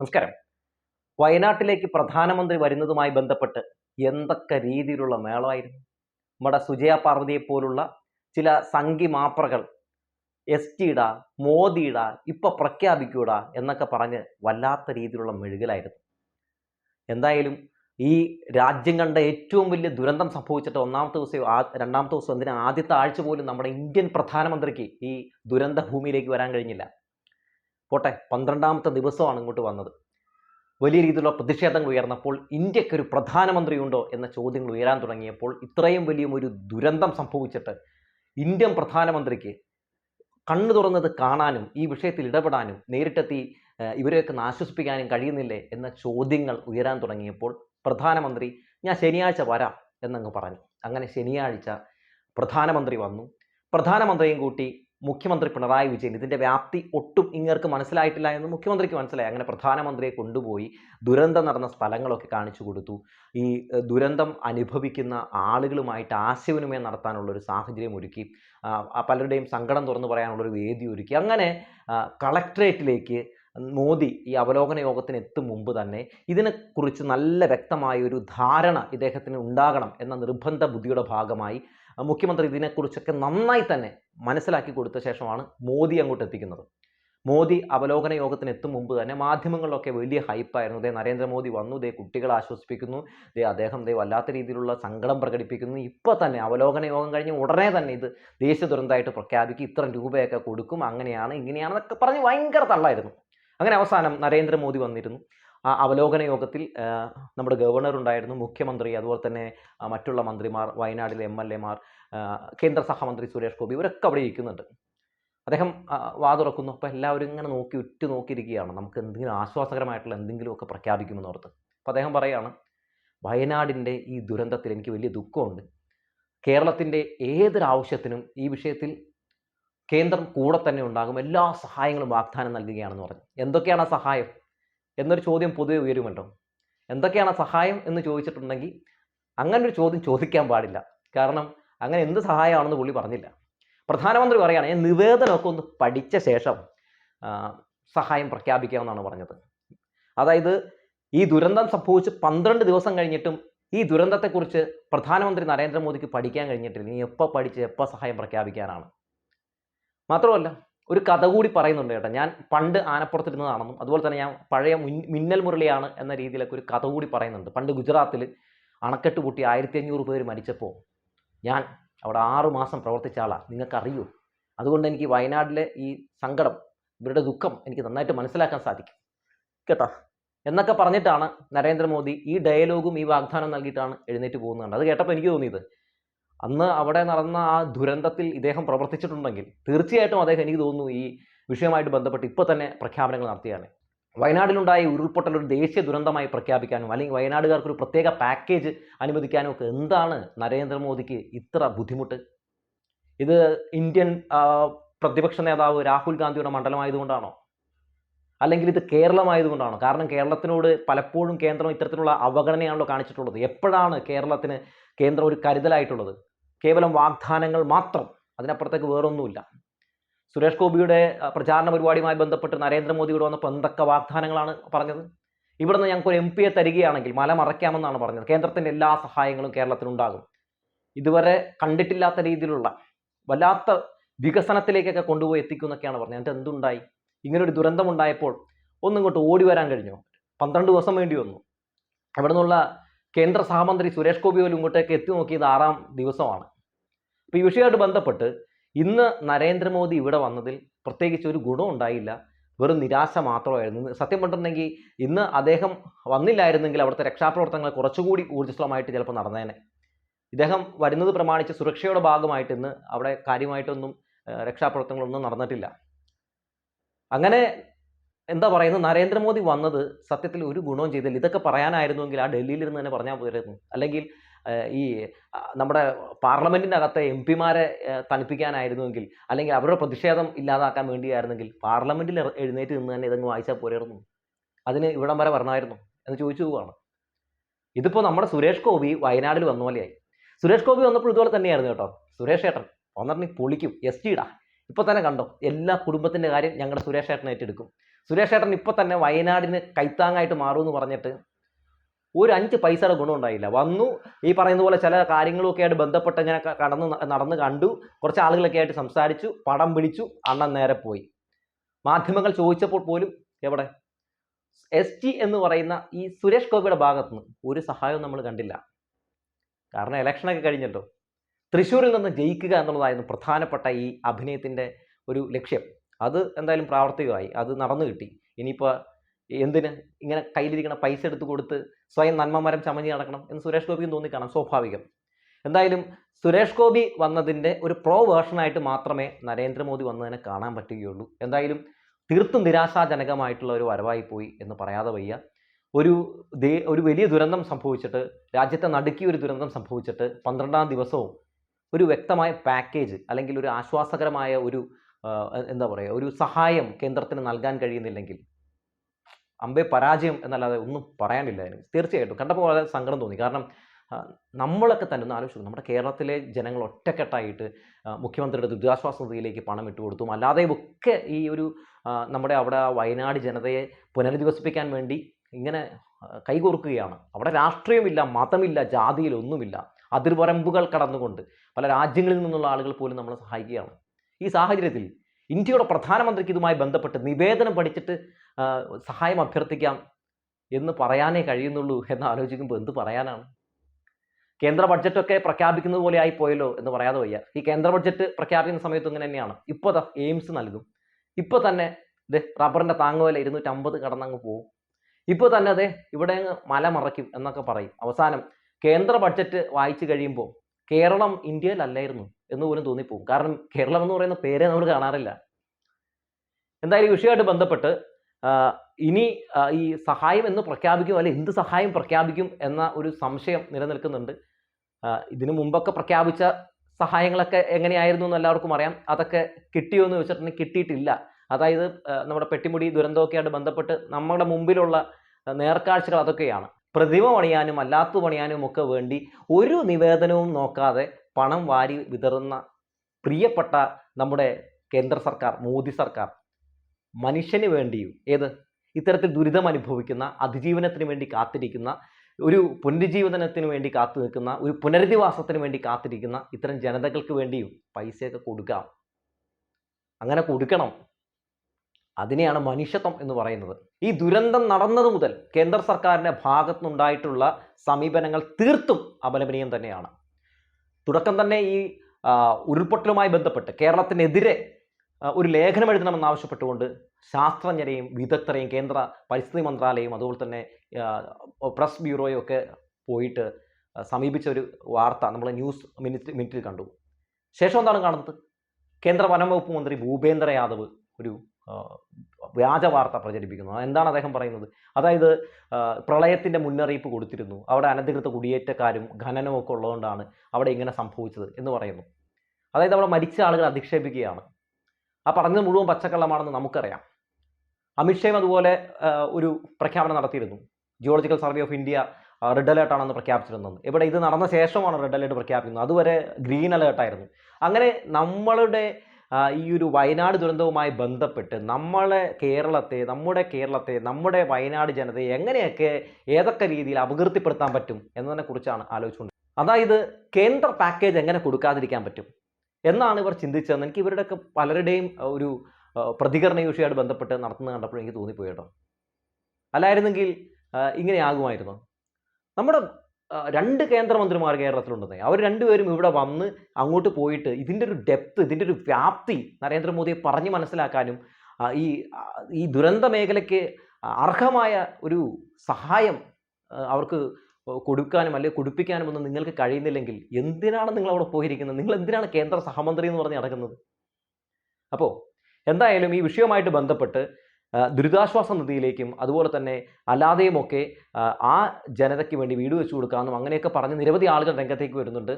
നമസ്കാരം. വയനാട്ടിലേക്ക് പ്രധാനമന്ത്രി വരുന്നതുമായി ബന്ധപ്പെട്ട് എന്തൊക്കെ രീതിയിലുള്ള മേളമായിരുന്നു? നമ്മുടെ സുജയ പാർവതിയെ പോലുള്ള ചില സംഘി മാപ്രകൾ എസ് ടിയിട മോദിയിട ഇപ്പൊ പ്രഖ്യാപിക്കൂട എന്നൊക്കെ പറഞ്ഞ് വല്ലാത്ത രീതിയിലുള്ള മെഴുകലായിരുന്നു. എന്തായാലും ഈ രാജ്യം കണ്ട ഏറ്റവും വലിയ ദുരന്തം സംഭവിച്ചിട്ട് ഒന്നാമത്തെ ദിവസം രണ്ടാമത്തെ ദിവസം എന്തിനാ? ആദ്യത്തെ ആഴ്ച പോലും നമ്മുടെ ഇന്ത്യൻ പ്രധാനമന്ത്രിക്ക് ഈ ദുരന്ത ഭൂമിയിലേക്ക് വരാൻ കഴിഞ്ഞില്ല. പോട്ടെ പന്ത്രണ്ടാമത്തെ ദിവസമാണ് ഇങ്ങോട്ട് വന്നത്. വലിയ രീതിയിലുള്ള പ്രതിഷേധങ്ങൾ ഉയർന്നപ്പോൾ ഇന്ത്യക്കൊരു പ്രധാനമന്ത്രിയുണ്ടോ എന്ന ചോദ്യങ്ങൾ ഉയരാൻ തുടങ്ങിയപ്പോൾ ഇത്രയും വലിയ ഒരു ദുരന്തം സംഭവിച്ചിട്ട് ഇന്ത്യൻ പ്രധാനമന്ത്രിക്ക് കണ്ണു തുറന്നത് കാണാനും ഈ വിഷയത്തിൽ ഇടപെടാനും നേരിട്ടെത്തി ഇവരെയൊക്കെ ആശ്വസിപ്പിക്കാനും കഴിയുന്നില്ലേ എന്ന ചോദ്യങ്ങൾ ഉയരാൻ തുടങ്ങിയപ്പോൾ പ്രധാനമന്ത്രി ഞാൻ ശനിയാഴ്ച വരാം എന്നങ്ങ് പറഞ്ഞു. അങ്ങനെ ശനിയാഴ്ച പ്രധാനമന്ത്രി വന്നു. പ്രധാനമന്ത്രിയും കൂട്ടി മുഖ്യമന്ത്രി പിണറായി വിജയൻ. ഇതിന്റെ വ്യാപ്തി ഒട്ടും ഇങ്ങർക്ക് മനസ്സിലായിട്ടില്ല എന്ന് മുഖ്യമന്ത്രിക്ക് മനസ്സിലായി. അങ്ങനെ പ്രധാനമന്ത്രിയെ കൊണ്ടുപോയി ദുരന്തം നടന്ന സ്ഥലങ്ങളൊക്കെ കാണിച്ചു കൊടുത്തു. ഈ ദുരന്തം അനുഭവിക്കുന്ന ആളുകളുമായിട്ട് ആശയവിനിമയം നടത്താനുള്ള ഒരു സാഹചര്യം ഒരുക്കി. പലരുടെയും സങ്കടം തുറന്നു പറയാനുള്ളൊരു വേദി ഒരുക്കി. അങ്ങനെ കളക്ട്രേറ്റിലേക്ക് മോദി ഈ അവലോകന യോഗത്തിന് എത്തും മുമ്പ് തന്നെ ഇതിനെക്കുറിച്ച് നല്ല വ്യക്തമായ ഒരു ധാരണ ഇദ്ദേഹത്തിന് ഉണ്ടാകണം എന്ന നിർബന്ധ ബുദ്ധിയുടെ ഭാഗമായി മുഖ്യമന്ത്രി ഇതിനെക്കുറിച്ചൊക്കെ നന്നായി തന്നെ മനസ്സിലാക്കി കൊടുത്ത ശേഷമാണ് മോദി അങ്ങോട്ട് എത്തിക്കുന്നത്. മോദി അവലോകന യോഗത്തിന് എത്തും മുമ്പ് തന്നെ മാധ്യമങ്ങളിലൊക്കെ വലിയ ഹൈപ്പായിരുന്നു ദേ നരേന്ദ്രമോദി വന്നു ദേ കുട്ടികളെ ആശ്വസിപ്പിക്കുന്നു ദേ അദ്ദേഹം ദേ വല്ലാത്ത രീതിയിലുള്ള സങ്കടം പ്രകടിപ്പിക്കുന്നു. ഇപ്പോൾ തന്നെ അവലോകന യോഗം കഴിഞ്ഞ് ഉടനെ തന്നെ ഇത് ദേശീയ ദുരന്തമായിട്ട് പ്രഖ്യാപിക്കും. ഇത്ര രൂപയൊക്കെ കൊടുക്കും. അങ്ങനെയാണ് ഇങ്ങനെയാണെന്നൊക്കെ പറഞ്ഞ് ഭയങ്കര തള്ളായിരുന്നു. അങ്ങനെ അവസാനം നരേന്ദ്രമോദി വന്നിരുന്നു. ആ അവലോകന യോഗത്തിൽ നമ്മുടെ ഗവർണർ ഉണ്ടായിരുന്നു മുഖ്യമന്ത്രി അതുപോലെ തന്നെ മറ്റുള്ള മന്ത്രിമാർ വയനാടിലെ എം എൽ എമാർ കേന്ദ്ര സഹമന്ത്രി സുരേഷ് ഗോപി ഇവരൊക്കെ അവിടെ ഇരിക്കുന്നുണ്ട്. അദ്ദേഹം വാതുറക്കുന്നു. അപ്പോൾ എല്ലാവരും ഇങ്ങനെ നോക്കി ഉറ്റു നോക്കിയിരിക്കുകയാണ്. നമുക്ക് എന്തെങ്കിലും ആശ്വാസകരമായിട്ടുള്ള എന്തെങ്കിലുമൊക്കെ പ്രഖ്യാപിക്കുമെന്ന് ഓർത്ത് അപ്പോൾ അദ്ദേഹം പറയുകയാണ് വയനാടിന്റെ ഈ ദുരന്തത്തിൽ എനിക്ക് വലിയ ദുഃഖമുണ്ട്. കേരളത്തിന്റെ ഏതൊരാവശ്യത്തിനും ഈ വിഷയത്തിൽ കേന്ദ്രം കൂടെ തന്നെ ഉണ്ടാകും. എല്ലാ സഹായങ്ങളും വാഗ്ദാനം നൽകുകയാണെന്ന് പറഞ്ഞു. എന്തൊക്കെയാണ് ആ സഹായം? എന്നൊരു ചോദ്യം പൊതുവെ ഉയരുമല്ലോ എന്തൊക്കെയാണ് സഹായം എന്ന് ചോദിച്ചിട്ടുണ്ടെങ്കിൽ അങ്ങനെ ഒരു ചോദ്യം ചോദിക്കാൻ പാടില്ല. കാരണം അങ്ങനെ എന്ത് സഹായമാണെന്ന് പുള്ളി പറഞ്ഞില്ല. പ്രധാനമന്ത്രി പറയുകയാണ് ഞാൻ നിവേദനമൊക്കെ ഒന്ന് പഠിച്ച ശേഷം സഹായം പ്രഖ്യാപിക്കാമെന്നാണ് പറഞ്ഞത്. അതായത് ഈ ദുരന്തം സംഭവിച്ച് പന്ത്രണ്ട് ദിവസം കഴിഞ്ഞിട്ടും ഈ ദുരന്തത്തെക്കുറിച്ച് പ്രധാനമന്ത്രി നരേന്ദ്രമോദിക്ക് പഠിക്കാൻ കഴിഞ്ഞിട്ടില്ല. ഇനി എപ്പോൾ പഠിച്ച് എപ്പോൾ സഹായം പ്രഖ്യാപിക്കാനാണ്. മാത്രമല്ല ഒരു കഥ കൂടി പറയുന്നുണ്ട് കേട്ടോ. ഞാൻ പണ്ട് ആനപ്പുറത്തിരുന്നതാണെന്നും അതുപോലെ തന്നെ ഞാൻ പഴയ മിന്നൽ മുരളിയാണ് എന്ന രീതിയിലൊക്കെ ഒരു കഥ കൂടി പറയുന്നുണ്ട്. പണ്ട് ഗുജറാത്തിൽ അണക്കെട്ട് പൊട്ടി ആയിരത്തി അഞ്ഞൂറ് പേര് മരിച്ചപ്പോൾ ഞാൻ അവിടെ ആറു മാസം പ്രവർത്തിച്ച ആളാണ് നിങ്ങൾക്കറിയൂ? അതുകൊണ്ട് എനിക്ക് വയനാട്ടിലെ ഈ സങ്കടം ഇവരുടെ ദുഃഖം എനിക്ക് നന്നായിട്ട് മനസ്സിലാക്കാൻ സാധിക്കും. കേട്ടോ? എന്നൊക്കെ പറഞ്ഞിട്ടാണ് നരേന്ദ്രമോദി ഈ ഡയലോഗും ഈ വാഗ്ദാനം നൽകിയിട്ടാണ് എഴുന്നേറ്റ് പോകുന്നത് അത് കേട്ടപ്പോൾ എനിക്ക് തോന്നിയത് അന്ന് അവിടെ നടന്ന ആ ദുരന്തത്തിൽ ഇദ്ദേഹം പ്രവർത്തിച്ചിട്ടുണ്ടെങ്കിൽ തീർച്ചയായിട്ടും അദ്ദേഹം എനിക്ക് തോന്നുന്നു ഈ വിഷയമായിട്ട് ബന്ധപ്പെട്ട് ഇപ്പോൾ തന്നെ പ്രഖ്യാപനങ്ങൾ നടത്തിയാണ്. വയനാടിലുണ്ടായ ഉരുൾപൊട്ടൽ ഒരു ദേശീയ ദുരന്തമായി പ്രഖ്യാപിക്കാനും അല്ലെങ്കിൽ വയനാടുകാർക്ക് ഒരു പ്രത്യേക പാക്കേജ് അനുവദിക്കാനും ഒക്കെ എന്താണ് നരേന്ദ്രമോദിക്ക് ഇത്ര ബുദ്ധിമുട്ട്? ഇത് ഇന്ത്യൻ പ്രതിപക്ഷ നേതാവ് രാഹുൽ ഗാന്ധിയുടെ മണ്ഡലമായതുകൊണ്ടാണോ? അല്ലെങ്കിൽ ഇത് കേരളമായതുകൊണ്ടാണോ? കാരണം കേരളത്തിനോട് പലപ്പോഴും കേന്ദ്രം ഇത്തരത്തിലുള്ള അവഗണനയാണല്ലോ കാണിച്ചിട്ടുള്ളത്. എപ്പോഴാണ് കേരളത്തിന് കേന്ദ്രം ഒരു കരുതലായിട്ടുള്ളത്? കേവലം വാഗ്ദാനങ്ങൾ മാത്രം. അതിനപ്പുറത്തേക്ക് വേറൊന്നുമില്ല. സുരേഷ് ഗോപിയുടെ പ്രചാരണ പരിപാടിയുമായി ബന്ധപ്പെട്ട് നരേന്ദ്രമോദിയോട് വന്നപ്പോൾ എന്തൊക്കെ വാഗ്ദാനങ്ങളാണ് പറഞ്ഞത്? ഇവിടുന്ന് ഞങ്ങൾക്ക് ഒരു എം പിയെ തരികയാണെങ്കിൽ മല മറയ്ക്കാമെന്നാണ് പറഞ്ഞത്. കേന്ദ്രത്തിന്റെ എല്ലാ സഹായങ്ങളും കേരളത്തിനുണ്ടാകും ഇതുവരെ കണ്ടിട്ടില്ലാത്ത രീതിയിലുള്ള വല്ലാത്ത വികസനത്തിലേക്കൊക്കെ കൊണ്ടുപോയി എത്തിക്കുമെന്നൊക്കെയാണ് പറഞ്ഞത്. എന്നിട്ട് എന്തുണ്ടായി? ഇങ്ങനൊരു ദുരന്തമുണ്ടായപ്പോൾ ഒന്നും ഇങ്ങോട്ട് ഓടി വരാൻ കഴിഞ്ഞു. പന്ത്രണ്ട് ദിവസം വേണ്ടി വന്നു. അവിടെ നിന്നുള്ള കേന്ദ്ര സഹമന്ത്രി സുരേഷ് ഗോപി പോലും ഇങ്ങോട്ടേക്ക് എത്തി നോക്കിയത് ആറാം ദിവസമാണ്. അപ്പോൾ ഈ വിഷയമായിട്ട് ബന്ധപ്പെട്ട് ഇന്ന് നരേന്ദ്രമോദി ഇവിടെ വന്നതിൽ പ്രത്യേകിച്ച് ഒരു ഗുണം ഉണ്ടായില്ല. വെറും നിരാശ മാത്രമായിരുന്നു. സത്യം പറഞ്ഞിട്ടുണ്ടെങ്കിൽ ഇന്ന് അദ്ദേഹം വന്നില്ലായിരുന്നെങ്കിൽ അവിടുത്തെ രക്ഷാപ്രവർത്തനങ്ങൾ കുറച്ചുകൂടി ഊർജസ്വലമായിട്ട് ചിലപ്പോൾ നടന്നേനെ. ഇദ്ദേഹം വരുന്നത് പ്രമാണിച്ച് സുരക്ഷയുടെ ഭാഗമായിട്ട് ഇന്ന് അവിടെ കാര്യമായിട്ടൊന്നും രക്ഷാപ്രവർത്തനങ്ങളൊന്നും നടന്നിട്ടില്ല. അങ്ങനെ എന്താ പറയുന്നത്? നരേന്ദ്രമോദി വന്നത് സത്യത്തിൽ ഒരു ഗുണവും ചെയ്തില്ല. ഇതൊക്കെ പറയാനായിരുന്നുവെങ്കിൽ ആ ഡൽഹിയിൽ ഇരുന്ന് തന്നെ പറഞ്ഞാൽ പോരായിരുന്നു. അല്ലെങ്കിൽ ഈ നമ്മുടെ പാർലമെന്റിന്റെ അകത്തെ എം പിമാരെ തണുപ്പിക്കാനായിരുന്നുവെങ്കിൽ അല്ലെങ്കിൽ അവരുടെ പ്രതിഷേധം ഇല്ലാതാക്കാൻ വേണ്ടിയായിരുന്നെങ്കിൽ പാർലമെന്റിൽ എഴുന്നേറ്റ് നിന്ന് തന്നെ ഇതങ്ങ് വായിച്ചാൽ പോരായിരുന്നു. അതിന് ഇവിടം വരെ വരണമായിരുന്നു എന്ന് ചോദിച്ചു പോവുകയാണ്. ഇതിപ്പോൾ നമ്മുടെ സുരേഷ് ഗോപി വയനാടിൽ വന്ന പോലെയായി. സുരേഷ് ഗോപി വന്നപ്പോൾ ഇതുപോലെ തന്നെയായിരുന്നു കേട്ടോ. സുരേഷ് ഏട്ടൻ വന്നിട്ടുണ്ടെങ്കിൽ പൊളിക്കും. എസ് ടിടാ ഇപ്പോൾ തന്നെ കണ്ടോ? എല്ലാ കുടുംബത്തിന്റെ കാര്യം ഞങ്ങളുടെ സുരേഷ് ഏട്ടൻ ഏറ്റെടുക്കും. സുരേഷ് ഏട്ടൻ ഇപ്പൊ തന്നെ വയനാടിന് കൈത്താങ്ങായിട്ട് മാറുമെന്ന് പറഞ്ഞിട്ട് ഒരു അഞ്ച് പൈസയുടെ ഗുണം ഉണ്ടായില്ല. വന്നു ഈ പറയുന്ന പോലെ ചില കാര്യങ്ങളൊക്കെ ആയിട്ട് ബന്ധപ്പെട്ട് ഇങ്ങനെ കടന്ന് നടന്ന് കണ്ടു. കുറച്ച് ആളുകളൊക്കെ ആയിട്ട് സംസാരിച്ചു പടം പിടിച്ചു അണ്ണൻ നേരെ പോയി. മാധ്യമങ്ങൾ ചോദിച്ചപ്പോൾ പോലും എവിടെ? എസ് ടി എന്ന് പറയുന്ന ഈ സുരേഷ് ഗോപിയുടെ ഭാഗത്ത് നിന്ന് ഒരു സഹായവും നമ്മൾ കണ്ടില്ല. കാരണം ഇലക്ഷനൊക്കെ കഴിഞ്ഞല്ലോ. തൃശ്ശൂരിൽ നിന്ന് ജയിക്കുക എന്നുള്ളതായിരുന്നു പ്രധാനപ്പെട്ട ഈ അഭിനയത്തിന്റെ ഒരു ലക്ഷ്യം. അത് എന്തായാലും പ്രാവർത്തികമായി അത് നടന്നു കിട്ടി. ഇനിയിപ്പോൾ എന്തിന്? ഇങ്ങനെ കയ്യിലിരിക്കണ പൈസ എടുത്ത് കൊടുത്ത് സ്വയം നന്മമരം ചമഞ്ഞ് നടക്കണം എന്ന് സുരേഷ് ഗോപിക്കും തോന്നിക്കാണാം സ്വാഭാവികം. എന്തായാലും സുരേഷ് ഗോപി വന്നതിന്റെ ഒരു പ്രോ വേർഷനായിട്ട് മാത്രമേ നരേന്ദ്രമോദി വന്നതിനെ കാണാൻ പറ്റുകയുള്ളൂ. എന്തായാലും തീർത്തും നിരാശാജനകമായിട്ടുള്ള ഒരു വരവായി പോയി എന്ന് പറയാതെ വയ്യ. ഒരു ദേ ഒരു വലിയ ദുരന്തം സംഭവിച്ചിട്ട് രാജ്യത്തെ നടുക്കിയ ഒരു ദുരന്തം സംഭവിച്ചിട്ട് പന്ത്രണ്ടാം ദിവസവും ഒരു വ്യക്തമായ പാക്കേജ് അല്ലെങ്കിൽ ഒരു ആശ്വാസകരമായ ഒരു എന്താ പറയുക ഒരു സഹായം കേന്ദ്രത്തിന് നൽകാൻ കഴിയുന്നില്ലെങ്കിൽ അമ്പേ പരാജയം എന്നല്ലാതെ ഒന്നും പറയാനില്ല അതിന്. തീർച്ചയായിട്ടും. കണ്ടപ്പോൾ വളരെ സങ്കടം തോന്നി. കാരണം നമ്മളൊക്കെ തന്നെ ഒന്ന് ആലോചിച്ചു നമ്മുടെ കേരളത്തിലെ ജനങ്ങൾ ഒറ്റക്കെട്ടായിട്ട് മുഖ്യമന്ത്രിയുടെ ദുരിതാശ്വാസ നിധിയിലേക്ക് പണം ഇട്ട് കൊടുത്തും അല്ലാതെ ഒക്കെ ഈ ഒരു നമ്മുടെ അവിടെ വയനാട് ജനതയെ പുനരധിവസിപ്പിക്കാൻ വേണ്ടി ഇങ്ങനെ കൈകോർക്കുകയാണ്. അവിടെ രാഷ്ട്രീയമില്ല മതമില്ല ജാതിയിൽ ഒന്നുമില്ല. അതിർവരമ്പുകൾ കടന്നുകൊണ്ട് പല രാജ്യങ്ങളിൽ നിന്നുള്ള ആളുകൾ പോലും നമ്മളെ സഹായിക്കുകയാണ്. ഈ സാഹചര്യത്തിൽ ഇന്ത്യയുടെ പ്രധാനമന്ത്രിക്ക് ഇതുമായി ബന്ധപ്പെട്ട് നിവേദനം പഠിച്ചിട്ട് സഹായം അഭ്യർത്ഥിക്കാം എന്ന് പറയാനേ കഴിയുന്നുള്ളൂ എന്ന് ആലോചിക്കുമ്പോൾ എന്ത് പറയാനാണ്? കേന്ദ്ര ബഡ്ജറ്റൊക്കെ പ്രഖ്യാപിക്കുന്നത് പോലെ ആയി പോയല്ലോ എന്ന് പറയാതെ വയ്യ. ഈ കേന്ദ്ര ബഡ്ജറ്റ് പ്രഖ്യാപിക്കുന്ന സമയത്ത് ഇങ്ങനെ തന്നെയാണ്. ഇപ്പോൾ ദ എയിംസ് നൽകും. ഇപ്പോൾ തന്നെ ഇത് റബ്ബറിന്റെ താങ്ങുവില ഇരുന്നൂറ്റമ്പത് കടന്നങ്ങ് പോകും ഇപ്പോൾ തന്നെ അതെ ഇവിടെ അങ്ങ് മല മറയ്ക്കും എന്നൊക്കെ പറയും. അവസാനം കേന്ദ്ര ബഡ്ജറ്റ് വായിച്ചു കഴിയുമ്പോൾ കേരളം ഇന്ത്യയിലല്ലായിരുന്നു എന്ന് പോലും തോന്നിപ്പോകും. കാരണം കേരളം എന്ന് പറയുന്ന പേരെ നമ്മൾ കാണാറില്ല. എന്തായാലും ഈ വിഷയമായിട്ട് ബന്ധപ്പെട്ട് ഇനി ഈ സഹായം എന്ന് പ്രഖ്യാപിക്കും അല്ലെ എന്ത് സഹായം പ്രഖ്യാപിക്കും എന്ന ഒരു സംശയം നിലനിൽക്കുന്നുണ്ട്. ഇതിനു മുമ്പൊക്കെ പ്രഖ്യാപിച്ച സഹായങ്ങളൊക്കെ എങ്ങനെയായിരുന്നു എന്ന് എല്ലാവർക്കും അറിയാം. അതൊക്കെ കിട്ടിയോ എന്ന് വെച്ചിട്ടുണ്ടെങ്കിൽ കിട്ടിയിട്ടില്ല. അതായത് നമ്മുടെ പെട്ടിമുടി ദുരന്തമൊക്കെയായിട്ട് ബന്ധപ്പെട്ട് നമ്മുടെ മുമ്പിലുള്ള നേർക്കാഴ്ചകൾ അതൊക്കെയാണ്. പ്രതിമ പണിയാനും അല്ലാത്ത പണിയാനും ഒക്കെ വേണ്ടി ഒരു നിവേദനവും നോക്കാതെ പണം വാരി വിതറുന്ന പ്രിയപ്പെട്ട നമ്മുടെ കേന്ദ്ര സർക്കാർ മോദി സർക്കാർ മനുഷ്യന് വേണ്ടിയും ഏത്? ഇത്തരത്തിൽ ദുരിതം അനുഭവിക്കുന്ന അതിജീവനത്തിന് വേണ്ടി കാത്തിരിക്കുന്ന ഒരു പുനരുജ്ജീവനത്തിന് വേണ്ടി കാത്തു നിൽക്കുന്ന ഒരു പുനരധിവാസത്തിന് വേണ്ടി കാത്തിരിക്കുന്ന ഇത്തരം ജനതകൾക്ക് വേണ്ടിയും പൈസയൊക്കെ കൊടുക്കാം. അങ്ങനെ കൊടുക്കണം. അതിനെയാണ് മനുഷ്യത്വം എന്ന് പറയുന്നത്. ഈ ദുരന്തം നടന്നത് മുതൽ കേന്ദ്ര സർക്കാരിന്റെ ഭാഗത്തുനിന്നുണ്ടായിട്ടുള്ള സമീപനങ്ങൾ തീർത്തും അപലപനീയം തന്നെയാണ്. തുടക്കം തന്നെ ഈ ഉരുൾപൊട്ടലുമായി ബന്ധപ്പെട്ട് കേരളത്തിനെതിരെ ഒരു ലേഖനം എഴുതണമെന്ന് ആവശ്യപ്പെട്ടുകൊണ്ട് ശാസ്ത്രജ്ഞരെയും വിദഗ്ധരെയും കേന്ദ്ര പരിസ്ഥിതി മന്ത്രാലയം അതുപോലെ തന്നെ പ്രസ് ബ്യൂറോയും ഒക്കെ പോയിട്ട് സമീപിച്ച ഒരു വാർത്ത നമ്മൾ ന്യൂസ് മിനിറ്റ് മിനിറ്റിൽ കണ്ടു. ശേഷം എന്താണ് കാണുന്നത്? കേന്ദ്ര വനം വകുപ്പ് മന്ത്രി ഭൂപേന്ദ്ര യാദവ് ഒരു വ്യാജ വാർത്ത പ്രചരിപ്പിക്കുന്നു. എന്താണ് അദ്ദേഹം പറയുന്നത്? അതായത് പ്രളയത്തിന്റെ മുന്നറിയിപ്പ് കൊടുത്തിരുന്നു. അവിടെ അനധികൃത കുടിയേറ്റക്കാരും ഖനനവും ഒക്കെ ഉള്ളതുകൊണ്ടാണ് അവിടെ ഇങ്ങനെ സംഭവിച്ചത് എന്ന് പറയുന്നു. അതായത് അവിടെ മരിച്ച ആളുകൾ അധിക്ഷേപിക്കുകയാണ്. ആ പറഞ്ഞത് മുഴുവൻ പച്ചക്കള്ളമാണെന്ന് നമുക്കറിയാം. അമിത്ഷയും അതുപോലെ ഒരു പ്രഖ്യാപനം നടത്തിയിരുന്നു. Geological survey of India red alert ആണെന്ന് പ്രഖ്യാപിച്ചിരുന്നത്. ഇവിടെ ഇത് നടന്ന ശേഷമാണ് റെഡ് അലേർട്ട് പ്രഖ്യാപിക്കുന്നത്. അതുവരെ ഗ്രീൻ അലേർട്ടായിരുന്നു അങ്ങനെ നമ്മളുടെ ഈ ഒരു വയനാട് ദുരന്തവുമായി ബന്ധപ്പെട്ട് നമ്മളെ കേരളത്തെ നമ്മുടെ കേരളത്തെ നമ്മുടെ വയനാട് ജനതയെ എങ്ങനെയൊക്കെ ഏതൊക്കെ രീതിയിൽ അപകീർത്തിപ്പെടുത്താൻ പറ്റും എന്നതിനെ കുറിച്ചാണ് ആലോചിച്ചുകൊണ്ട്. അതായത് കേന്ദ്ര പാക്കേജ് എങ്ങനെ കൊടുക്കാതിരിക്കാൻ പറ്റും? എന്നാണ് ഇവർ ചിന്തിച്ചതെന്ന് എനിക്ക് ഇവരുടെയൊക്കെ പലരുടെയും ഒരു പ്രതികരണ ഈ ബന്ധപ്പെട്ട് നടത്തുന്നത് കണ്ടപ്പോൾ എനിക്ക് തോന്നിപ്പോയി കേട്ടോ. അല്ലായിരുന്നെങ്കിൽ ഇങ്ങനെ ആകുമായിരുന്നു? നമ്മുടെ രണ്ട് കേന്ദ്രമന്ത്രിമാർ കേരളത്തിലുണ്ടെന്നേ. അവർ രണ്ടുപേരും ഇവിടെ വന്ന് അങ്ങോട്ട് പോയിട്ട് ഇതിന്റെ ഒരു ഡെപ്ത് ഇതിന്റെ ഒരു വ്യാപ്തി നരേന്ദ്രമോദിയെ പറഞ്ഞ് മനസ്സിലാക്കാനും ഈ ഈ ദുരന്ത മേഖലയ്ക്ക് അർഹമായ ഒരു സഹായം അവർക്ക് കൊടുക്കാനും അല്ലെങ്കിൽ കൊടുപ്പിക്കാനും ഒന്നും നിങ്ങൾക്ക് കഴിയുന്നില്ലെങ്കിൽ എന്തിനാണ് നിങ്ങൾ അവിടെ പോയിരിക്കുന്നത്? നിങ്ങൾ എന്തിനാണ് കേന്ദ്ര സഹമന്ത്രി എന്ന് പറഞ്ഞ് നടക്കുന്നത്? അപ്പോൾ എന്തായാലും ഈ വിഷയവുമായിട്ട് ബന്ധപ്പെട്ട് ദുരിതാശ്വാസ നിധിയിലേക്കും അതുപോലെ തന്നെ അല്ലാതെയുമൊക്കെ ആ, ജനതയ്ക്ക് വേണ്ടി വീട് വെച്ചു കൊടുക്കാമെന്നും അങ്ങനെയൊക്കെ പറഞ്ഞ് നിരവധി ആളുകൾ രംഗത്തേക്ക് വരുന്നുണ്ട്.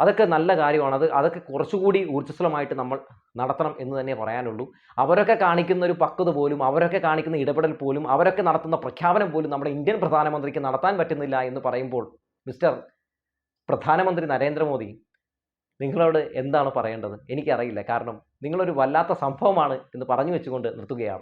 അതൊക്കെ നല്ല കാര്യമാണ്. അത് അതൊക്കെ കുറച്ചുകൂടി ഊർജസ്വലമായിട്ട് നമ്മൾ നടത്തണം എന്ന് തന്നെ പറയാനുള്ളൂ. അവരൊക്കെ കാണിക്കുന്ന ഒരു പക്വത പോലും അവരൊക്കെ കാണിക്കുന്ന ഇടപെടൽ പോലും അവരൊക്കെ നടത്തുന്ന പ്രഖ്യാപനം പോലും നമ്മുടെ ഇന്ത്യൻ പ്രധാനമന്ത്രിക്ക് നടത്താൻ പറ്റുന്നില്ല എന്ന് പറയുമ്പോൾ മിസ്റ്റർ പ്രധാനമന്ത്രി നരേന്ദ്രമോദി നിങ്ങളോട് എന്താണ് പറയേണ്ടത്? എനിക്കറിയില്ല. കാരണം നിങ്ങളൊരു വല്ലാത്ത സംഭവമാണ് എന്ന് പറഞ്ഞു വെച്ചുകൊണ്ട് നിർത്തുകയാണ്.